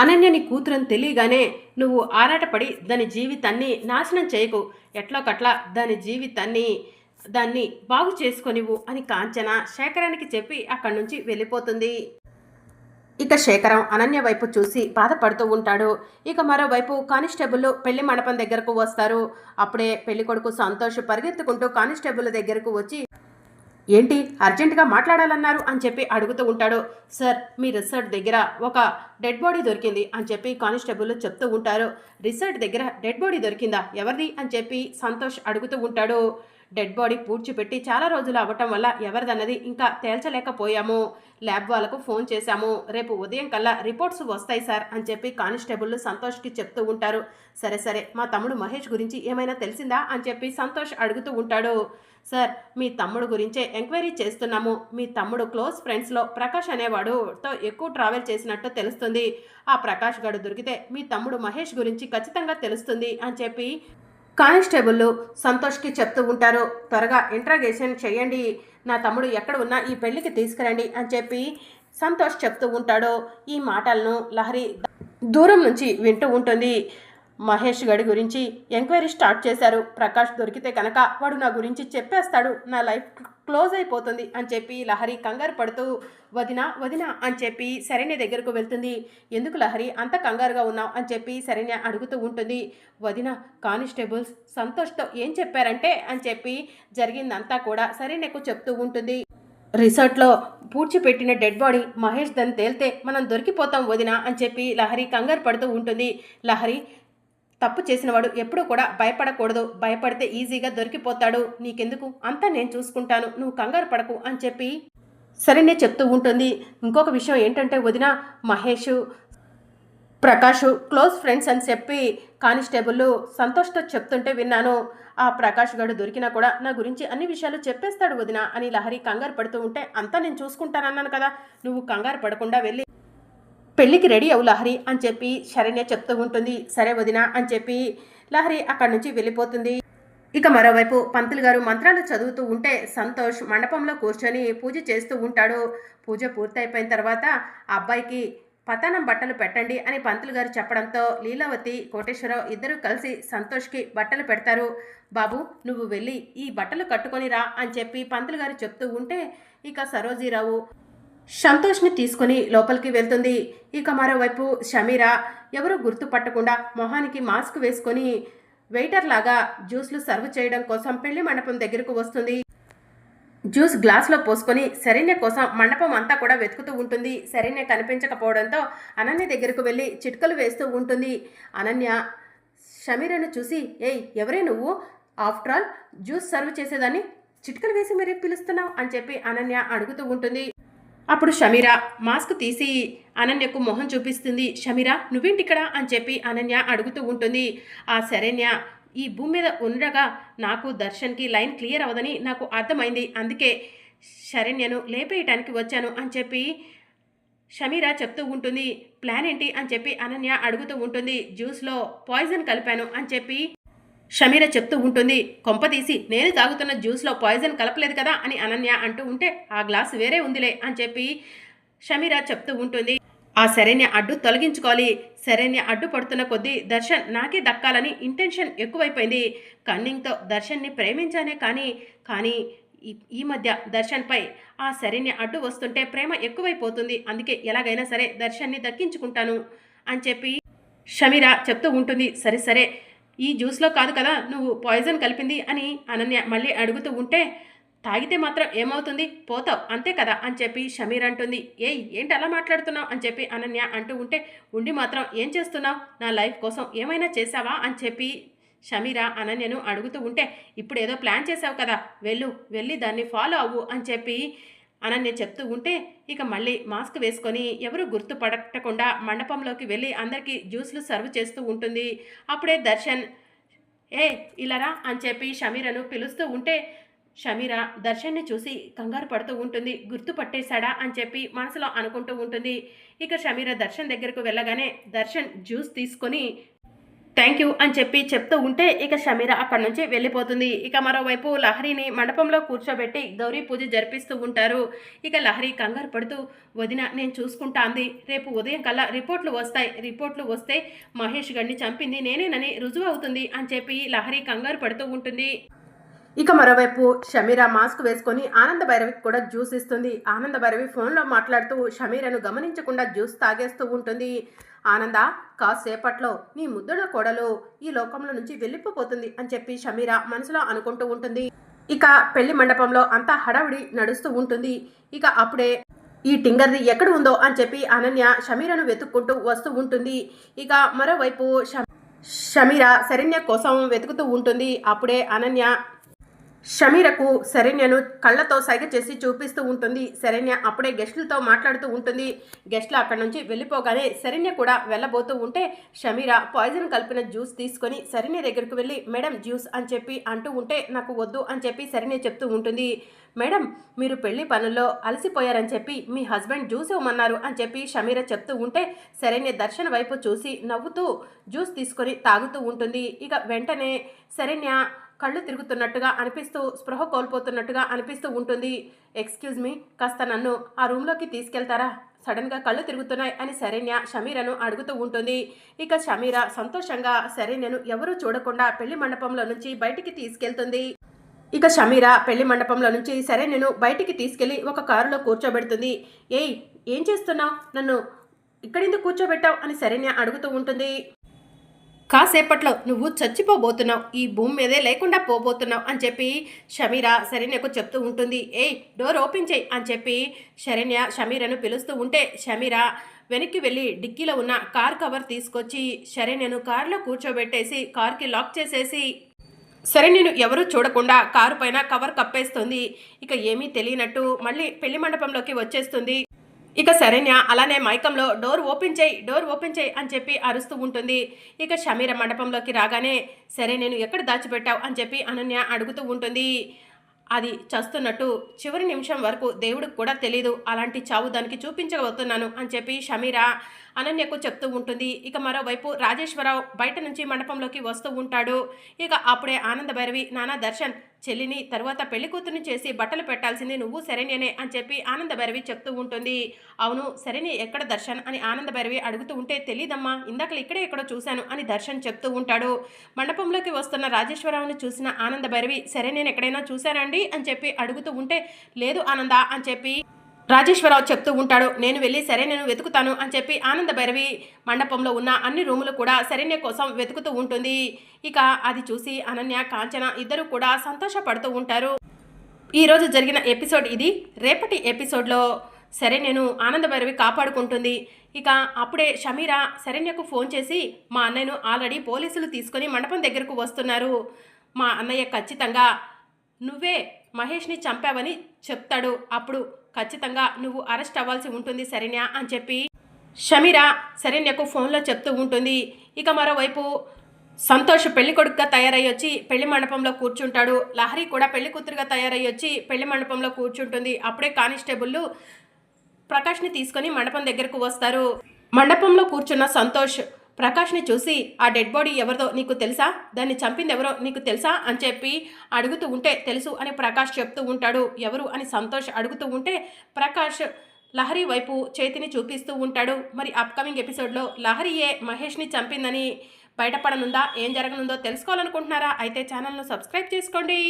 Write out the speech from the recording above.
అనన్య నీ కూతురని తెలియగానే నువ్వు ఆరాటపడి దాని జీవితాన్ని నాశనం చేయకు. ఎట్లోకట్లా దాని జీవితాన్ని దాన్ని బాగు చేసుకొనివు అని కాంచన శేఖరానికి చెప్పి అక్కడి నుంచి వెళ్ళిపోతుంది. ఇక శేఖరం అనన్య వైపు చూసి బాధపడుతూ ఉంటాడు. ఇక మరోవైపు కానిస్టేబుల్ పెళ్ళి మండపం దగ్గరకు వస్తారు. అప్పుడే పెళ్ళి కొడుకు సంతోష్ పరిగెత్తుకుంటూ కానిస్టేబుల్ దగ్గరకు వచ్చి ఏంటి అర్జెంటుగా మాట్లాడాలన్నారు? అని చెప్పి అడుగుతూ ఉంటాడు. సార్ మీ రిసార్ట్ దగ్గర ఒక డెడ్ బాడీ దొరికింది అని చెప్పి కానిస్టేబుల్ చెప్తూ ఉంటారు. రిసార్ట్ దగ్గర డెడ్ బాడీ దొరికిందా? ఎవరిది? అని చెప్పి సంతోష్ అడుగుతూ ఉంటాడు. డెడ్ బాడీ పూడ్చిపెట్టి చాలా రోజులు అవ్వటం వల్ల ఎవరిదన్నది ఇంకా తేల్చలేకపోయాము. ల్యాబ్ వాళ్ళకు ఫోన్ చేశాము. రేపు ఉదయం కల్లా రిపోర్ట్స్ వస్తాయి సార్ అని చెప్పి కానిస్టేబుల్ సంతోష్కి చెప్తూ ఉంటారు. సరే సరే మా తమ్ముడు మహేష్ గురించి ఏమైనా తెలిసిందా? అని చెప్పి సంతోష్ అడుగుతూ ఉంటాడు. సార్ మీ తమ్ముడు గురించే ఎంక్వైరీ చేస్తున్నాము. మీ తమ్ముడు క్లోజ్ ఫ్రెండ్స్లో ప్రకాష్ అనేవాడుతో ఎక్కువ ట్రావెల్ చేసినట్టు తెలుస్తుంది. ఆ ప్రకాష్ గడు దొరికితే మీ తమ్ముడు మహేష్ గురించి ఖచ్చితంగా తెలుస్తుంది అని చెప్పి కానిస్టేబుల్ సంతోష్కి చెప్తూ ఉంటారు. త్వరగా ఇంట్రాగేషన్ చేయండి. నా తమ్ముడు ఎక్కడ ఉన్నా ఈ పెళ్ళికి తీసుకురండి అని చెప్పి సంతోష్ చెప్తూ ఉంటాడు. ఈ మాటలను లహరి దూరం నుంచి వింటూ ఉంటుంది. మహేష్ గడి గురించి ఎంక్వైరీ స్టార్ట్ చేశారు. ప్రకాష్ దొరికితే కనుక వాడు నా గురించి చెప్పేస్తాడు. నా లైఫ్ క్లోజ్ అయిపోతుంది అని చెప్పి లహరి కంగారు పడుతూ వదిన వదిన అని చెప్పి శరణ్య దగ్గరకు వెళ్తుంది. ఎందుకు లహరి? అంత కంగారుగా ఉన్నావు అని చెప్పి శరణ్య అడుగుతూ ఉంటుంది. వదిన కానిస్టేబుల్స్ సంతోష్తో ఏం చెప్పారంటే అని చెప్పి జరిగిందంతా కూడా శరణ్యకు చెప్తూ ఉంటుంది. రిసార్ట్లో పూడ్చిపెట్టిన డెడ్ బాడీ మహేష్ దాన్ని తేలితే మనం దొరికిపోతాం వదిన అని చెప్పి లహరి కంగారు పడుతూ ఉంటుంది. లహరి తప్పు చేసినవాడు ఎప్పుడూ కూడా భయపడకూడదు. భయపడితే ఈజీగా దొరికిపోతాడు. నీకెందుకు? అంతా నేను చూసుకుంటాను. నువ్వు కంగారు పడకు అని చెప్పి సరేనే చెప్తూ ఉంటుంది. ఇంకొక విషయం ఏంటంటే వదిన మహేష్ ప్రకాష్ క్లోజ్ ఫ్రెండ్స్ అని చెప్పి కానిస్టేబుల్ సంతోష్తో చెప్తుంటే విన్నాను. ఆ ప్రకాష్ గడు దొరికినా కూడా నా గురించి అన్ని విషయాలు చెప్పేస్తాడు వదిన అని లహరి కంగారు పడుతూ ఉంటే అంతా నేను చూసుకుంటానన్నాను కదా. నువ్వు కంగారు పడకుండా వెళ్ళి పెళ్ళికి రెడీ అవు లహరి అని చెప్పి శరణ్య చెప్తూ ఉంటుంది. సరే వదిన అని చెప్పి లహరి అక్కడి నుంచి వెళ్ళిపోతుంది. ఇక మరోవైపు పంతులు గారు మంత్రాలు చదువుతూ ఉంటే సంతోష్ మండపంలో కూర్చొని పూజ చేస్తూ ఉంటాడు. పూజ పూర్తయిపోయిన తర్వాత ఆ అబ్బాయికి పతానం బట్టలు పెట్టండి అని పంతులు గారు చెప్పడంతో లీలావతి కోటేశ్వరరావు ఇద్దరు కలిసి సంతోష్కి బట్టలు పెడతారు. బాబు నువ్వు వెళ్ళి ఈ బట్టలు కట్టుకొని రా అని చెప్పి పంతులు గారు చెప్తూ ఉంటే ఇక సరోజీరావు సంతోష్ని తీసుకుని లోపలికి వెళ్తుంది. ఇక మరోవైపు షమీరా ఎవరూ గుర్తుపట్టకుండా మొహానికి మాస్క్ వేసుకొని వెయిటర్ లాగా జ్యూస్లు సర్వ్ చేయడం కోసం పెళ్ళి మండపం దగ్గరకు వస్తుంది. జ్యూస్ గ్లాస్లో పోసుకొని శరణ్య కోసం మండపం అంతా కూడా వెతుకుతూ ఉంటుంది. శరణ్య కనిపించకపోవడంతో అనన్య దగ్గరకు వెళ్ళి చిట్కలు వేస్తూ ఉంటుంది. అనన్య షమీరను చూసి ఏయ్ ఎవరే నువ్వు? ఆఫ్టర్ ఆల్ జ్యూస్ సర్వ్ చేసేదాన్ని. చిట్కలు వేసి మరీ పిలుస్తున్నావు అని చెప్పి అనన్య అడుగుతూ ఉంటుంది. అప్పుడు షమీరా మాస్క్ తీసి అనన్యకు మొహం చూపిస్తుంది. షమీరా నువ్వేంటిక్కడ? అని చెప్పి అనన్య అడుగుతూ ఉంటుంది. ఆ శరణ్య ఈ భూమి మీద ఉండగా నాకు దర్శన్కి లైన్ క్లియర్ అవ్వదని నాకు అర్థమైంది. అందుకే శరణ్యను లేపేయటానికి వచ్చాను అని చెప్పి షమీరా చెప్తూ ఉంటుంది. ప్లాన్ ఏంటి? అని చెప్పి అనన్య అడుగుతూ ఉంటుంది. జ్యూస్లో పాయిజన్ కలిపాను అని చెప్పి షమీర చెప్తూ ఉంటుంది కొంపదీసి నేను తాగుతున్న జ్యూస్లో పాయిజన్ కలపలేదు కదా? అని అనన్య అంటూ ఉంటే ఆ గ్లాస్ వేరే ఉందిలే అని చెప్పి షమీర చెప్తూ ఉంటుంది. ఆ శరణ్య అడ్డు తొలగించుకోవాలి. శరణ్య అడ్డు పడుతున్న కొద్దీ దర్శన్ నాకే దక్కాలని ఇంటెన్షన్ ఎక్కువైపోయింది. కన్నింగ్తో దర్శన్ని ప్రేమించానే కానీ కానీ ఈ మధ్య దర్శన్పై ఆ శరణ్య అడ్డు వస్తుంటే ప్రేమ ఎక్కువైపోతుంది. అందుకే ఎలాగైనా సరే దర్శన్ని దక్కించుకుంటాను అని చెప్పి షమీర చెప్తూ ఉంటుంది. సరే సరే ఈ జ్యూస్లో కాదు కదా నువ్వు పాయిజన్ కలిపింది అని అనన్య మళ్ళీ అడుగుతూ ఉంటే తాగితే మాత్రం ఏమవుతుంది? పోతావు అంతే కదా అని చెప్పి షమీర్ అంటుంది. ఏయ్ ఏంటి అలా మాట్లాడుతున్నావు? అని చెప్పి అనన్య అంటూ ఉంటే ఉండి మాత్రం ఏం చేస్తున్నావు? నా లైఫ్ కోసం ఏమైనా చేసావా అని చెప్పి షమీరా అనన్యను అడుగుతూ ఉంటే ఇప్పుడు ఏదో ప్లాన్ చేసావు కదా వెళ్ళు వెళ్ళి దాన్ని ఫాలో అవ్వు అని చెప్పి అనన్య చెప్తూ ఉంటే ఇక మళ్ళీ మాస్క్ వేసుకొని ఎవరు గుర్తుపడకుండా మండపంలోకి వెళ్ళి అందరికీ జ్యూస్లు సర్వ్ చేస్తూ ఉంటుంది. అప్పుడే దర్శన్ ఏ ఇలారా? అని చెప్పి షమీరను పిలుస్తూ ఉంటే షమీర దర్శన్ని చూసి కంగారు పడుతూ ఉంటుంది. గుర్తుపట్టేశాడా అని చెప్పి మనసులో అనుకుంటూ ఉంటుంది. ఇక షమీర దర్శన్ దగ్గరకు వెళ్ళగానే దర్శన్ జ్యూస్ తీసుకొని థ్యాంక్ యూ అని చెప్పి చెప్తూ ఉంటే ఇక షమీర అక్కడి నుంచి వెళ్ళిపోతుంది. ఇక మరోవైపు లహరిని మండపంలో కూర్చోబెట్టి గౌరీ పూజ జరిపిస్తూ ఉంటారు. ఇక లహరి కంగారు పడుతూ వదిన నేను చూసుకుంటా అంది రేపు ఉదయం కల్లా రిపోర్ట్లు వస్తాయి. రిపోర్ట్లు వస్తే మహేష్ గడిని చంపింది నేనేనని రుజువు అవుతుంది అని చెప్పి లహరి కంగారు పడుతూ ఉంటుంది. ఇక మరోవైపు షమీరా మాస్క్ వేసుకొని ఆనంద భైరవికి కూడా జ్యూస్ ఇస్తుంది. ఆనంద భైరవి ఫోన్లో మాట్లాడుతూ షమీరను గమనించకుండా జ్యూస్ తాగేస్తూ ఉంటుంది. ఆనంద కాసేపట్లో నీ ముద్దుడ కొడలు ఈ లోకంలో నుంచి వెళ్ళిపోతుంది అని చెప్పి షమీర మనసులో అనుకుంటూ ఉంటుంది. ఇక పెళ్ళి మండపంలో అంతా హడావిడి నడుస్తూ ఉంటుంది. ఇక అప్పుడే ఈ టింగర్ది ఎక్కడ ఉందో అని చెప్పి అనన్య షమీరను వెతుక్కుంటూ వస్తూ ఉంటుంది. ఇక మరోవైపు షమీర శరణ్య కోసం వెతుకుతూ ఉంటుంది. అప్పుడే అనన్య షమీరకు శరణ్యను కళ్ళతో సైగ చేసి చూపిస్తూ ఉంటుంది. శరణ్య అప్పుడే గెస్టులతో మాట్లాడుతూ ఉంటుంది. గెస్టులు అక్కడి నుంచి వెళ్ళిపోగానే శరణ్య కూడా వెళ్ళబోతూ ఉంటే షమీర పాయిజన్ కలిపిన జ్యూస్ తీసుకొని శరణ్య దగ్గరకు వెళ్ళి మేడం జ్యూస్ అని చెప్పి అంటూ ఉంటే నాకు వద్దు అని చెప్పి శరణ్య చెప్తూ ఉంటుంది. మేడం మీరు పెళ్ళి పనుల్లో అలసిపోయారని చెప్పి మీ హస్బెండ్ జ్యూస్ ఇవ్వమన్నారు అని చెప్పి షమీర చెప్తూ ఉంటే శరణ్య దర్శన వైపు చూసి నవ్వుతూ జ్యూస్ తీసుకొని తాగుతూ ఉంటుంది. ఇక వెంటనే శరణ్య కళ్ళు తిరుగుతున్నట్టుగా అనిపిస్తూ స్పృహ కోల్పోతున్నట్టుగా అనిపిస్తూ ఉంటుంది. ఎక్స్క్యూజ్ మీ కాస్త నన్ను ఆ రూమ్లోకి తీసుకెళ్తారా? సడన్గా కళ్ళు తిరుగుతున్నాయి అని శరణ్య షమీరను అడుగుతూ ఉంటుంది. ఇక షమీర సంతోషంగా శరణ్యను ఎవరూ చూడకుండా పెళ్ళి మండపంలో నుంచి బయటికి తీసుకెళ్తుంది. ఇక షమీర పెళ్ళి మండపంలో నుంచి సరే నేను బయటికి తీసుకెళ్ళి ఒక కారులో కూర్చోబెడుతుంది. ఏయ్ ఏం చేస్తున్నావు? నన్ను ఇక్కడెందుకు కూర్చోబెట్టావు? అని శరణ్య అడుగుతూ ఉంటుంది. కాసేపట్లో నువ్వు చచ్చిపోబోతున్నావు ఈ భూమి మీదే లేకుండా పోబోతున్నావు అని చెప్పి షమీర శరణ్యకు చెప్తూ ఉంటుంది. ఏయ్ డోర్ ఓపెన్ చేయి అని చెప్పి శరణ్య షమీరను పిలుస్తూ ఉంటే షమీర వెనక్కి వెళ్ళి డిక్కీలో ఉన్న కార్ కవర్ తీసుకొచ్చి శరణ్యను కారులో కూర్చోబెట్టేసి కార్కి లాక్ చేసేసి సరే నేను ఎవరూ చూడకుండా కారు పైన కవర్ కప్పేస్తుంది. ఇక ఏమీ తెలియనట్టు మళ్ళీ పెళ్ళి మండపంలోకి వచ్చేస్తుంది. ఇక శరణ్య అలానే మైకంలో డోర్ ఓపెన్ చేయి డోర్ ఓపెన్ చేయి అని చెప్పి అరుస్తూ ఉంటుంది. ఇక షమీర మండపంలోకి రాగానే సరే నేను ఎక్కడ దాచిపెట్టావు? అని చెప్పి అనన్య అడుగుతూ ఉంటుంది. అది చస్తున్నట్టు చివరి నిమిషం వరకు దేవుడికి కూడా తెలీదు. అలాంటి చావు దానికి చూపించబోతున్నాను అని చెప్పి షమీరా అనన్యకు చెప్తూ ఉంటుంది. ఇక మరోవైపు రాజేశ్వరరావు బయట నుంచి మండపంలోకి వస్తూ ఉంటాడు. ఇక అప్పుడే ఆనంద భైరవి నానా దర్శన్ చెల్లిని తరువాత పెళ్ళి కూతురుని చేసి బట్టలు పెట్టాల్సింది నువ్వు శరణ్యనే అని చెప్పి ఆనంద భైరవి చెప్తూ ఉంటుంది. అవును శరణి ఎక్కడ దర్శన్ అని ఆనంద భైరవి అడుగుతూ ఉంటే తెలీదమ్మా ఇందాక ఇక్కడే ఎక్కడో చూశాను అని దర్శన్ చెప్తూ ఉంటాడు. మండపంలోకి వస్తున్న రాజేశ్వరరావుని చూసిన ఆనంద భైరవి సరే నేను ఎక్కడైనా చూశానండి అని చెప్పి అడుగుతూ ఉంటే లేదు ఆనంద అని చెప్పి రాజేశ్వరరావు చెప్తూ ఉంటాడు నేను వెళ్ళి సరే నేను వెతుకుతాను అని చెప్పి ఆనంద భైరవి మండపంలో ఉన్న అన్ని రూములు కూడా శరణ్య కోసం వెతుకుతూ ఉంటుంది. ఇక అది చూసి అనన్య కాంచన ఇద్దరు కూడా సంతోషపడుతూ ఉంటారు. ఈరోజు జరిగిన ఎపిసోడ్ ఇది. రేపటి ఎపిసోడ్లో సరే నేను ఆనంద భైరవి కాపాడుకుంటుంది. ఇక అప్పుడే షమీర శరణ్యకు ఫోన్ చేసి మా అన్నయ్యను ఆల్రెడీ పోలీసులు తీసుకొని మండపం దగ్గరకు వస్తున్నారు. మా అన్నయ్య ఖచ్చితంగా నువ్వే మహేష్ని చంపావని చెప్తాడు. అప్పుడు ఖచ్చితంగా నువ్వు అరెస్ట్ అవ్వాల్సి ఉంటుంది శరణ్య అని చెప్పి షమీరా శరణ్యకు ఫోన్లో చెప్తూ ఉంటుంది. ఇక మరోవైపు సంతోష్ పెళ్ళి కొడుకుగా తయారై వచ్చి పెళ్ళి మండపంలో కూర్చుంటాడు. లహరి కూడా పెళ్ళి కూతురుగా తయారై వచ్చి పెళ్ళి మండపంలో కూర్చుంటుంది. అప్పుడే కానిస్టేబుల్ ప్రకాష్ని తీసుకొని మండపం దగ్గరకు వస్తారు. మండపంలో కూర్చున్న సంతోష్ ప్రకాష్ని చూసి ఆ డెడ్ బాడీ ఎవరిదో నీకు తెలుసా? దాన్ని చంపింది ఎవరో నీకు తెలుసా? అని చెప్పి అడుగుతూ ఉంటే తెలుసు అని ప్రకాష్ చెప్తూ ఉంటాడు. ఎవరు అని సంతోష్ అడుగుతూ ఉంటే ప్రకాష్ లహరి వైపు చేతిని చూపిస్తూ ఉంటాడు. మరి అప్కమింగ్ ఎపిసోడ్లో లహరియే మహేష్ని చంపిందని బయటపడనుందా? ఏం జరగనుందో తెలుసుకోవాలనుకుంటున్నారా? అయితే ఛానల్ను సబ్స్క్రైబ్ చేసుకోండి.